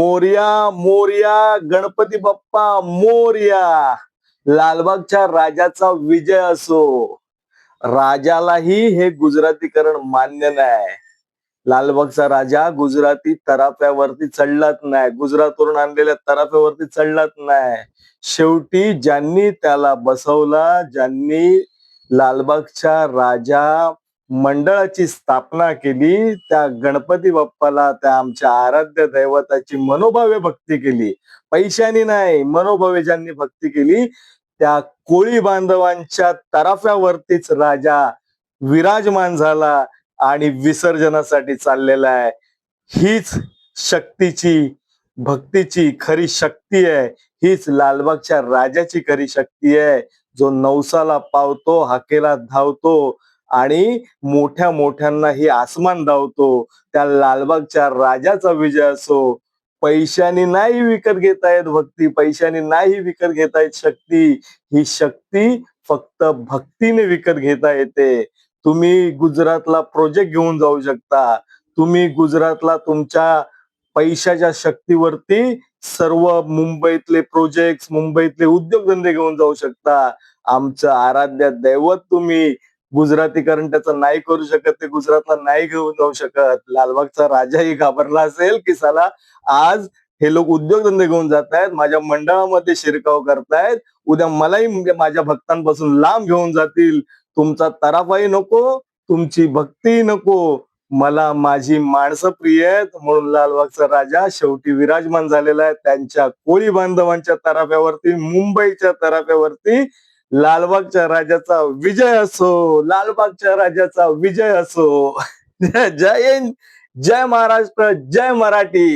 मोर्या मोर्या गणपती बाप्पा मोर्या. लालबागच्या राजाचा विजय असो. राजालाही हे गुजरातीकरण मान्य नाही. लालबागचा राजा गुजराती तराफ्यावरती चढलाच नाही. गुजरातवरून आणलेल्या तराफ्यावरती चढलाच नाही. शेवटी ज्यांनी त्याला बसवला ज्यांनी लालबागच्या राजा मंडळाची स्थापना केली त्या गणपती बाप्पाला त्या आमच्या आराध्य दैवताची मनोभावे भक्ती केली. पैशानी नाही मनोभावे ज्यांनी भक्ती केली त्या कोळी बांधवांच्या तराफ्यावरतीच राजा विराजमान झाला आणि विसर्जनासाठी चाललेला आहे. हीच शक्तीची भक्तीची खरी शक्ती आहे. हीच लालबागच्या राजाची खरी शक्ती आहे. जो नवसाला पावतो हाकेला धावतो आणि मोठ्या मोठ्यांनाही आसमान धावतो. त्या लालबागच्या राजाचा विजय असो. पैशाने नाही विकत घेता येत भक्ती. पैशाने नाही विकत घेता येत शक्ती. ही शक्ती फक्त भक्तीने विकत घेता येते. तुम्ही गुजरातला प्रोजेक्ट घेऊन जाऊ शकता. तुम्ही गुजरातला तुमच्या पैशाच्या शक्तीवरती सर्व मुंबईतले प्रोजेक्ट मुंबईतले उद्योगधंदे घेऊन जाऊ शकता. आमचं आराध्य दैवत तुम्ही गुजरातीकरण त्याचं नाही करू शकत ते गुजरातला नाही घेऊन जाऊ शकत. लालबागचा राजाही घाबरला असेल की साला आज हे लोक उद्योगधंदे घेऊन जात आहेत माझ्या मंडळामध्ये शिरकाव करतायत उद्या मलाही म्हणजे माझ्या भक्तांपासून लांब घेऊन जातील. तुमचा तराफाही नको तुमची भक्ती नको. मला माझी माणसं प्रिय आहेत म्हणून लालबागचा राजा शेवटी विराजमान झालेला आहे. त्यांच्या कोळी बांधवांच्या तराफ्यावरती मुंबईच्या तराफ्यावरती लालबागच्या राजाचा विजय असो लालबागच्या राजाचा विजय असो. जय हिंद जय महाराष्ट्र जय मराठी.